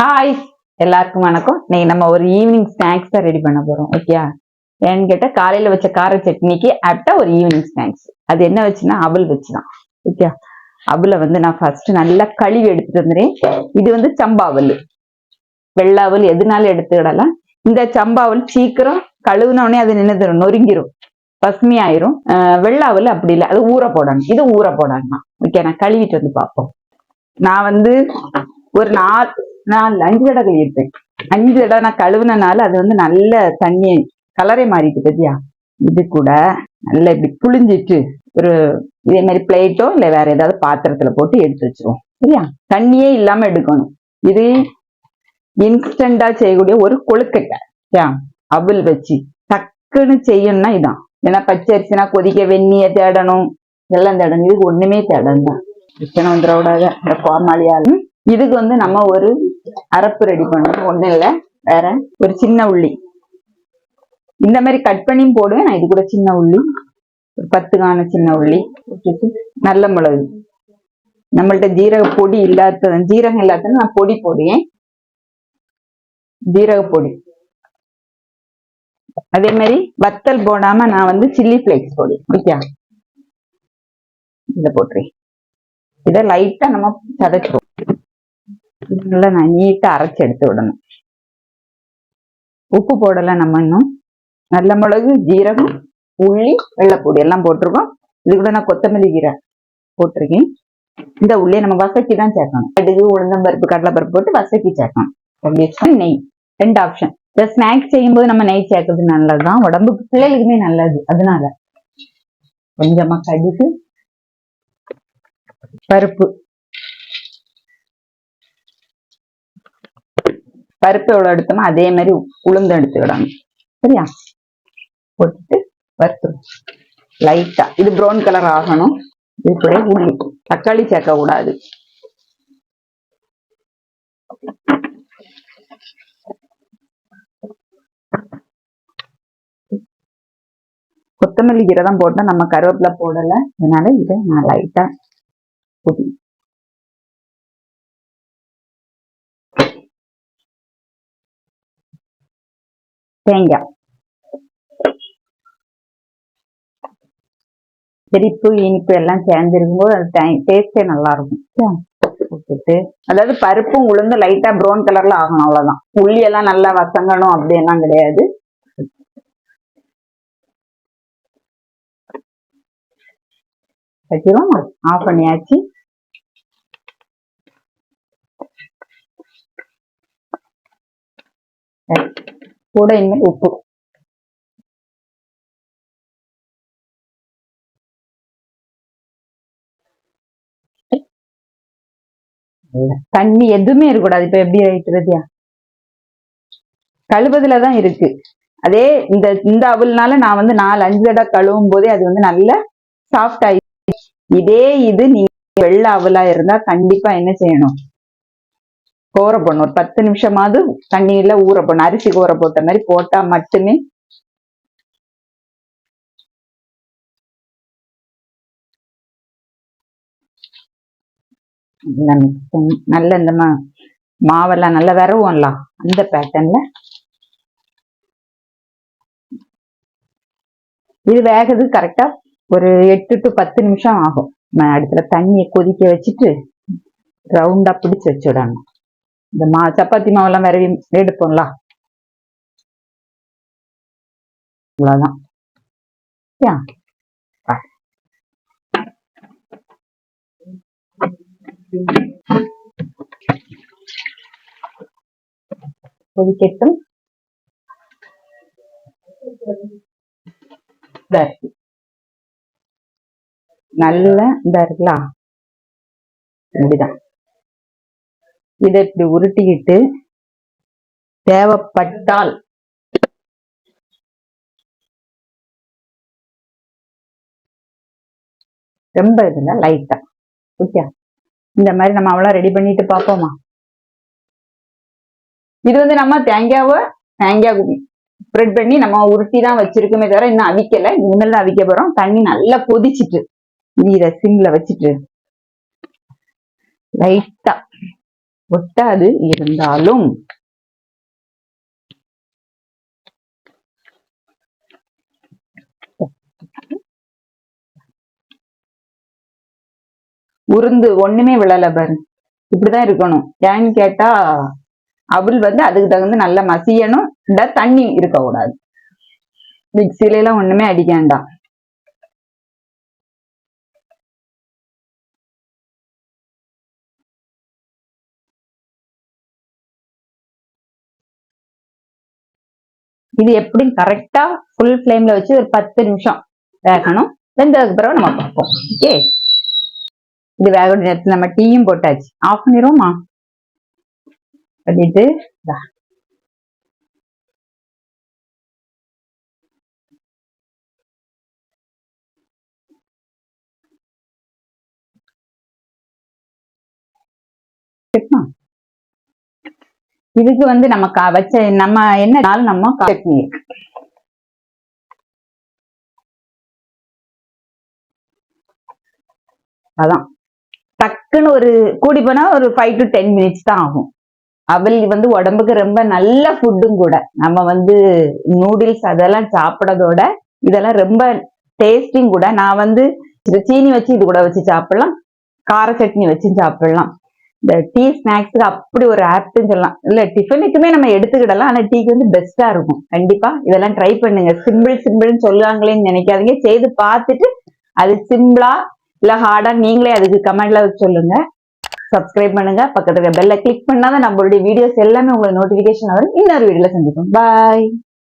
Hi எல்லாருக்கும் வணக்கம். இன்னைக்கு நம்ம ஒரு ஈவினிங் ஸ்நாக்ஸ் தான் ரெடி பண்ண போறோம் ஓகேயா ஏன்னு கேட்டா காலையில வச்ச கார சட்னிக்கு ஆப்டா ஒரு ஈவினிங் ஸ்நாக்ஸ் அது என்ன வச்சுன்னா அவல் வச்சுதான் ஓகே அவலை வந்து நான் ஃபர்ஸ்ட் நல்லா கழுவி எடுத்துட்டு வந்துறேன் இது வந்து சம்பாவல். வெள்ளாவல் எதுனாலும் எடுத்துக்கிடலாம். இந்த சம்பாவல் சீக்கிரம் கழுவுன உடனே அது நின்றுடும் நொறுங்கிரும். பசுமையாயிரும். வெள்ளாவல் அப்படி இல்லை. அது ஊற போடணும். இது ஊற போடணும்? ஓகே நான் கழுவிட்டு வந்து பார்ப்போம். நான் வந்து ஒரு நாலு நாலு அஞ்சு தடவை கழுவிருப்பேன் அஞ்சு தடவை நான் கழுவுனனால அது வந்து நல்ல தண்ணி கலரே மாறிட்டு பத்தியா? இது கூட நல்லா இப்படி புளிஞ்சிட்டு ஒரு இதே மாதிரி பிளேட்டோ இல்லை வேற ஏதாவது பாத்திரத்துல போட்டு எடுத்து வச்சிருவோம். சரியா? தண்ணியே இல்லாம எடுக்கணும். இது இன்ஸ்டண்டா செய்யக்கூடிய ஒரு கொழுக்கட்டை. சரியா? வச்சு டக்குன்னு செய்யணும்னா இதான். ஏன்னா பச்சை அரிசினா கொதிக்க வெந்நிய தேடணும். எல்லாம் தேடணும். இதுக்கு ஒண்ணுமே தேடணும் பிரச்சனை வந்துடக்கூடாது. இந்த கோமாளியாலும் இதுக்கு வந்து நம்ம ஒரு அரப்பு ரெடி பண்ணணும் ஒண்ணும் இல்லை. வேற ஒரு சின்ன உள்ளி. இந்த மாதிரி கட் பண்ணியும் போடுவேன் நான் இது கூட சின்ன உள்ளி. ஒரு பத்து காண சின்ன உள்ளி நல்ல மிளகு. நம்மள்ட்ட ஜீரக பொடி இல்லாத ஜீரகம் இல்லாத நான் பொடி போடுவேன். ஜீரக பொடி. அதே மாதிரி வத்தல் போடாம நான் வந்து சில்லி ஃபிளேக்ஸ் போடுவேன். ஓகே இதை போட்டுறேன் இதை லைட்டா நம்ம சதைச்சிருவோம் நல்லா நான் நீட்டா அரைச்சு எடுத்து விடணும். உப்பு போடல நம்ம இன்னும். நல்ல மிளகு ஜீரகம் உள்ளி வெள்ளைப்பூடி எல்லாம் போட்டிருக்கோம். இது கூட நான் கொத்தமல்லி கீரை போட்டிருக்கேன். இந்த உள்ளியை நம்ம வசக்கி தான் சேர்க்கணும். கடுகு உளுந்தம்பருப்பு கடலைப்பருப்பு போட்டு வசக்கி சேர்க்கணும். அப்படி நெய். ரெண்டு ஆப்ஷன் இந்த ஸ்நாக்ஸ் செய்யும்போது நம்ம நெய் சேர்க்கறது நல்லதுதான். உடம்புக்கு பிள்ளைகளுக்குமே நல்லது. அதனால கொஞ்சமா கடுகு பருப்பு பருப்பு எவ்வளோ எடுத்தோமோ அதே மாதிரி உளுந்து எடுத்துக்கிடணும் சரியா? போட்டுட்டு வறுத்து லைட்டா இது ப்ரௌன் கலர் ஆகணும். இது கூட உள்ளி தக்காளி சேர்க்க கூடாது. கொத்தமல்லி கீரை தான் போட்டேன். நம்ம கருவேப்பிலை போடல. அதனால இதை நான் லைட்டா ஊத்தி தேங்காய். சிரிப்பு இனிப்பு எல்லாம் சேர்ந்துருக்கும்போது அது டேஸ்டே நல்லா இருக்கும் போட்டுட்டு. அதாவது பருப்பும் உளுந்து லைட்டா ப்ரௌன் கலர்ல ஆகணும் அவ்வளவுதான். உள்ளி எல்லாம் நல்லா வசங்கணும் அப்படியெல்லாம் கிடையாது. வச்சிருவோமா ஆஃப் பண்ணியாச்சு. கூட இனிமேல் உப்பு தண்ணி எதுவுமே இருக்கக்கூடாது இப்ப எப்படி ஆயிட்டு கழுவதுலதான் கழுவதுல தான் இருக்கு அதே இந்த இந்த அவல்னால நான் வந்து நாலு அஞ்சு தடவை கழுவும் போதே அது வந்து நல்ல சாஃப்ட் ஆயிடுச்சு இதே இது நீங்க வெள்ள அவலா இருந்தா கண்டிப்பா என்ன செய்யணும் கோர போடணும் ஒரு பத்து நிமிஷமாவது தண்ணியில ஊற போடணும் அரிசி ஊற போட்ட மாதிரி போட்டா மட்டுமே நல்ல இந்த மா- மாவெல்லாம் நல்லா விரவும்ல அந்த பேட்டர்ன்ல இது வேகது கரெக்டா ஒரு எட்டு டு பத்து நிமிஷம் ஆகும். அடுத்த அடுத்துல தண்ணியை கொதிக்க வச்சுட்டு ரவுண்டா பிடிச்சு வச்சுடணும். இந்த மா சப்பாத்தி மாவெல்லாம் விரவி எடுப்போம்ல. அவ்வளவுதான். கொதிக்கட்டும். நல்ல இதா இருக்குல்ல. இப்படிதான் இதை இப்படி உருட்டிக்கிட்டு தேவைப்பட்டால் ரொம்ப இதுல லைட்டா ஓகே இந்த மாதிரி நம்ம அவ்வளோ ரெடி பண்ணிட்டு பார்ப்போமா? இது வந்து நம்ம தேங்காவை தேங்காய் ஸ்ப்ரெட் பண்ணி நம்ம உருட்டி தான் வச்சிருக்கோமே தவிர இன்னும் அவிக்கல. இனிமேல் தான் அவிக்க போறோம். தண்ணி நல்லா கொதிச்சிட்டு இதை சிம்ல வச்சுட்டு. லைட்டா ஒட்டாது இருந்தாலும். உருந்து ஒண்ணுமே விழல பாரு. இப்படிதான் இருக்கணும். ஏன்னு கேட்டா அவள் வந்து அதுக்கு தகுந்த நல்ல மசியணும். இந்த தண்ணி இருக்க கூடாது மிக்சில எல்லாம் ஒண்ணுமே அடிக்க வேண்டாம். இது எப்படி கரெக்டா ஃபுல் ஃப்ளேம்ல வச்சு ஒரு பத்து நிமிஷம் வேகணும். வெந்ததுக்கு பிறகு நம்ம பார்ப்போம். ஓகே இது வேக நேரத்தில் நம்ம டீயும் போட்டாச்சு. ஆஃப் பண்ணிடுவோமா? பண்ணிட்டு சரிமா இதுக்கு வந்து நம்ம கா- வச்ச நம்ம என்ன நம்ம சட்னி இருக்கு. அதான். டக்குன்னு ஒரு கூடி போனா ஒரு ஃபைவ் டு டென் மினிட்ஸ் தான் ஆகும். அவல் வந்து உடம்புக்கு ரொம்ப நல்ல ஃபுட்டும் கூட. நம்ம வந்து நூடுல்ஸ் அதெல்லாம் சாப்பிடறதோட இதெல்லாம் ரொம்ப டேஸ்டிங் கூட. நான் வந்து சீனி வச்சு இது கூட வச்சு சாப்பிடலாம். கார சட்னி வச்சு சாப்பிடலாம். இந்த டீ ஸ்நாக்ஸுக்கு அப்படி ஒரு ஆப்ட்னு சொல்லலாம். இல்ல டிஃபனுக்குமே நம்ம எடுத்துக்கிடலாம். ஆனா டீக்கு வந்து பெஸ்டா இருக்கும். கண்டிப்பா. இதெல்லாம் ட்ரை பண்ணுங்க. சிம்பிள் சிம்பிள்னு சொல்லுவாங்களேன்னு நினைக்காதீங்க. செய்து பார்த்துட்டு அது சிம்பிளா இல்ல ஹார்டா நீங்களே அதுக்கு கமெண்ட்ல சொல்லுங்க. சப்ஸ்கிரைப் பண்ணுங்க. பக்கத்துல பெல்ல கிளிக் பண்ணாதான் நம்மளுடைய வீடியோஸ் எல்லாமே உங்களுக்கு நோட்டிபிகேஷன் வரும். இன்னொரு வீடியோல சந்திப்போம். பாய்